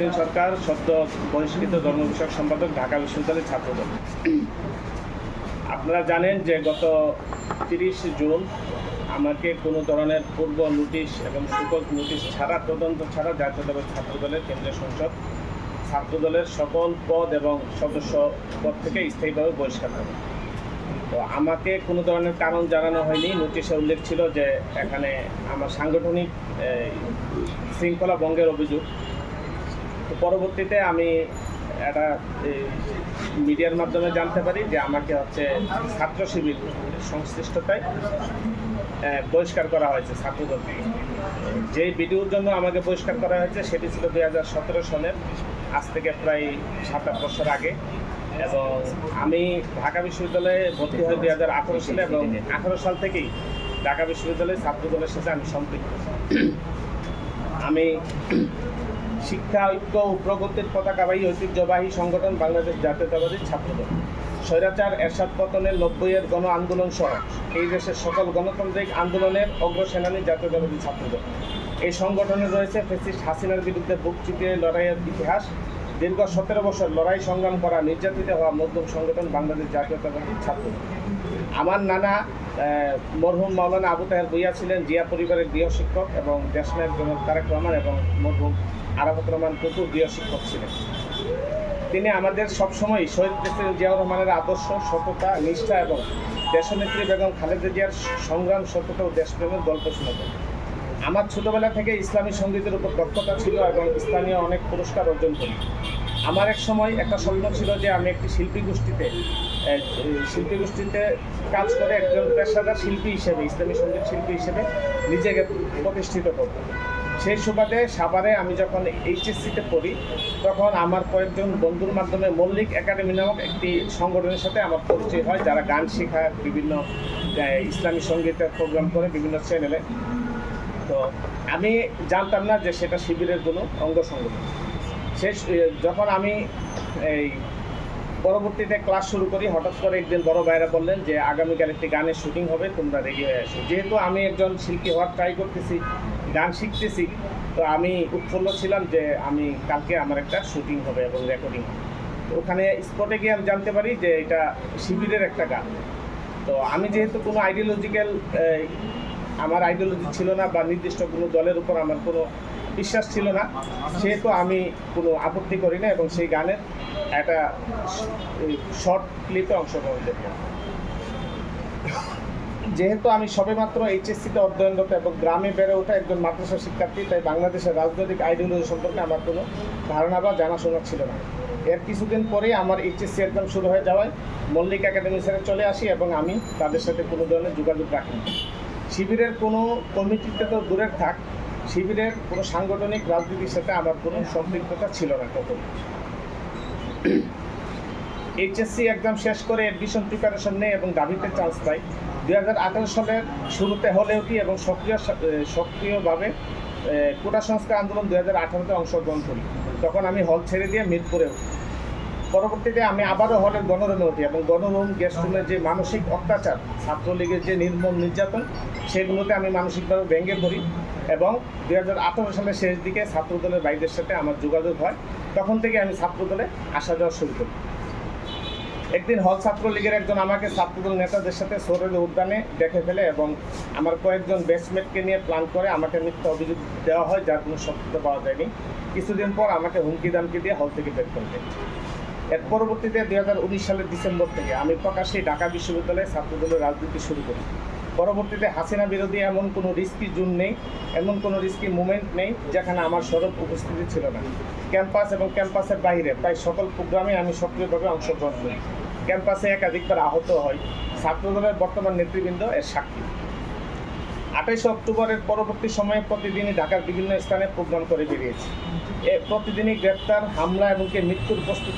মহিউদ্দিন সরকার সদ্য বহিষ্কৃত ধর্ম বিষয়ক সম্পাদক ঢাকা বিশ্ববিদ্যালয়ের ছাত্রদল। আপনারা জানেন যে গত তিরিশ জুন আমাকে কোনো ধরনের পূর্ব নোটিশ এবং সুকজ নোটিশ ছাড়া, তদন্ত ছাড়া জাতীয়তাবাদী ছাত্রদলের কেন্দ্রীয় সংসদ ছাত্রদলের সকল পদ এবং সদস্য পদ থেকে স্থায়ীভাবে বহিষ্কার করে তো আমাকে কোনো ধরনের কারণ জানানো হয়নি। নোটিশে উল্লেখ ছিল যে এখানে আমার সাংগঠনিক শৃঙ্খলা ভঙ্গের অভিযোগ। পরবর্তীতে আমি একটা মিডিয়ার মাধ্যমে জানতে পারি যে আমাকে হচ্ছে ছাত্র শিবির সংশ্লিষ্টতায় বহিষ্কার করা হয়েছে ছাত্রদল থেকে যে ভিডিওর জন্য আমাকে বহিষ্কার করা হয়েছে সেটি ছিল দুই হাজার সতেরো সালের আজ থেকে প্রায় সাত আট বছর আগে। এবং আমি ঢাকা বিশ্ববিদ্যালয়ে ভর্তি হই দুই হাজার আঠারো সালে এবং আঠারো সাল থেকেই ঢাকা বিশ্ববিদ্যালয়ের ছাত্রদলের সাথে আমি সম্পৃক্ত। আমি শিক্ষা, ঐক্য ও প্রগতির পতাকাবাহী ঐতিহ্যবাহী সংগঠন বাংলাদেশ জাতীয়তাবাদী ছাত্রদল। স্বৈরাচার, এরশাদ পতনের নব্বইয়ের গণ আন্দোলন সহ এই দেশের সকল গণতান্ত্রিক আন্দোলনের অগ্রসেনানী জাতীয়তাবাদী ছাত্রদল। এই সংগঠনে রয়েছে ফেসিস্ট হাসিনার বিরুদ্ধে বুক চিতিয়ে লড়াইয়ের ইতিহাস। দীর্ঘ সতেরো বছর লড়াই সংগ্রাম করা নির্যাতিত হওয়া মধ্যম সংগঠন বাংলাদেশ জাতীয়তাবাদী ছাত্রদল। আমার নানা মরহুম মাওলানা আবু তাহের ভুইয়া ছিলেন জিয়া পরিবারের গৃহ শিক্ষক এবং দেশনায়ক জনক তারেক রহমান এবং মরহুম আরাফত রহমান টুকু গৃহ শিক্ষক ছিলেন। তিনি আমাদের সবসময় শহীদ প্রেসিডেন্ট জিয়াউর রহমানের আদর্শ, সততা, নিষ্ঠা এবং দেশনেত্রী বেগম খালেদা জিয়ার সংগ্রাম, সততা ও দেশপ্রেমের গল্প শোনাতেন। আমার ছোটবেলা থেকে ইসলামী সঙ্গীতের উপর দক্ষতা ছিল এবং স্থানীয় অনেক পুরস্কার অর্জন করি। আমার এক সময় একটা স্বপ্ন ছিল যে আমি একটি শিল্পী গোষ্ঠীতে শিল্পী গোষ্ঠীতে কাজ করে একজন পেশাদার শিল্পী হিসেবে, ইসলামী সংগীত শিল্পী হিসেবে নিজেকে প্রতিষ্ঠিত করব। সেই সুবাদে সাভারে আমি যখন এইচএসসিতে পড়ি, তখন আমার কয়েকজন বন্ধুর মাধ্যমে মল্লিক একাডেমি নামক একটি সংগঠনের সাথে আমার পরিচয় হয়, যারা গান শেখায়, বিভিন্ন ইসলামী সঙ্গীতের প্রোগ্রাম করে বিভিন্ন চ্যানেলে তো আমি জানতাম না যে সেটা শিবিরের কোনো অঙ্গ সংগঠন শেষ যখন আমি এই পরবর্তীতে ক্লাস শুরু করি। হঠাৎ করে একদিন বড় ভাইরা বললেন যে, আগামীকাল একটি গানের শুটিং হবে, তোমরা রেডি হয়ে আসো। যেহেতু আমি একজন শিল্পী হওয়ার ট্রাই করতেছি, গান শিখতেছি, তো আমি উৎফুল্ল ছিলাম যে, আমি কালকে আমার একটা শুটিং হবে এবং রেকর্ডিং হবে। ওখানে স্পটে গিয়ে আমি জানতে পারি যে, এটা শিবিরের একটা গান। তো আমি যেহেতু কোনো আইডিওলজিক্যাল আমার আইডিওলজি ছিল না বা নির্দিষ্ট কোনো দলের উপর আমার কোনো বিশ্বাস ছিল না, সেহেতু আমি কোনো আপত্তি করি না এবং সেই গানের একটা শর্ট ক্লিপে অংশগ্রহণ করলাম যেহেতু আমি সবেমাত্র এইচএসসিতে অধ্যয়নরত এবং গ্রামে বেড়ে ওঠা একজন মাদ্রাসা শিক্ষার্থী, তাই বাংলাদেশের রাজনৈতিক আইডিওলজি সম্পর্কে আমার কোনো ধারণা বা জানাশোনা ছিল না। এর কিছুদিন পরেই আমার এইচএসসি এক্সাম শুরু হয়ে যাওয়ায় মল্লিক একাডেমি ছেড়ে চলে আসি এবং আমি তাদের সাথে কোনো ধরনের যোগাযোগ রাখি। শিবিরের কোনো কমিটিতে তো দূরের থাক, শিবিরের কোনো সাংগঠনিক রাজনীতির সাথে আমার কোনো সম্পৃক্ততা ছিল না তখন এইচএসসি এক্সাম শেষ করে অ্যাডমিশন প্রিপারেশন নেয় এবং দাবিতে চান্স পাই দু হাজার আঠারো সালের শুরুতে হলেও কি এবং সক্রিয় সক্রিয়ভাবে কোটা সংস্কার আন্দোলন দু হাজার আঠারোতে অংশগ্রহণ করি। তখন আমি হল ছেড়ে দিয়ে মিরপুরে পরবর্তীতে আমি আবারও হলের গণরুমে উঠি এবং গণরুম গেস্ট রুমের যে মানসিক অত্যাচার, ছাত্রলীগের যে নির্মম নির্যাতন, সেগুলোতে আমি মানসিকভাবে ভেঙে পড়ি এবং দুই হাজার আঠারো সালের শেষ দিকে ছাত্রদলের বাইদের সাথে আমার যোগাযোগ হয়। তখন থেকে আমি ছাত্রদলে আসা যাওয়া শুরু করি। একদিন হল ছাত্রলীগের একজন আমাকে ছাত্রদল নেতাদের সাথে সোরেল উদ্যানে দেখে ফেলে এবং আমার কয়েকজন বেস্টমেটকে নিয়ে প্ল্যান করে আমাকে মিথ্যা অভিযোগ দেওয়া হয়, যার কোনো সত্যতা পাওয়া যায়নি। কিছুদিন পর আমাকে হুমকি দামকি দিয়ে হল থেকে বের করে দেয়। এর পরবর্তীতে দুই হাজার উনিশ সালের ডিসেম্বর থেকে আমি প্রকাশ্যে ঢাকা বিশ্ববিদ্যালয়ে ছাত্রদলের রাজনীতি শুরু করি। পরবর্তীতে হাসিনা বিরোধী এমন কোনো রিস্কি জুন নেই, এমন কোনো রিস্কি মুভমেন্ট নেই, যেখানে আমার সরব উপস্থিতি ছিল না। ক্যাম্পাস এবং ক্যাম্পাসের বাইরে প্রায় সকল প্রোগ্রামে আমি সক্রিয়ভাবে অংশগ্রহণ করি। ক্যাম্পাসে একাধিকবার আহত হয় ছাত্রদলের বর্তমান নেতৃবৃন্দ এর সাক্ষী। আঠাইশে অক্টোবরের পরবর্তী সময়ে প্রতিদিনই ঢাকার বিভিন্ন স্থানে প্রোগ্রাম করে বেরিয়েছি। প্রতিদিনই গ্রেপ্তার, হামলা এবং কি মৃত্যুর প্রস্তুতি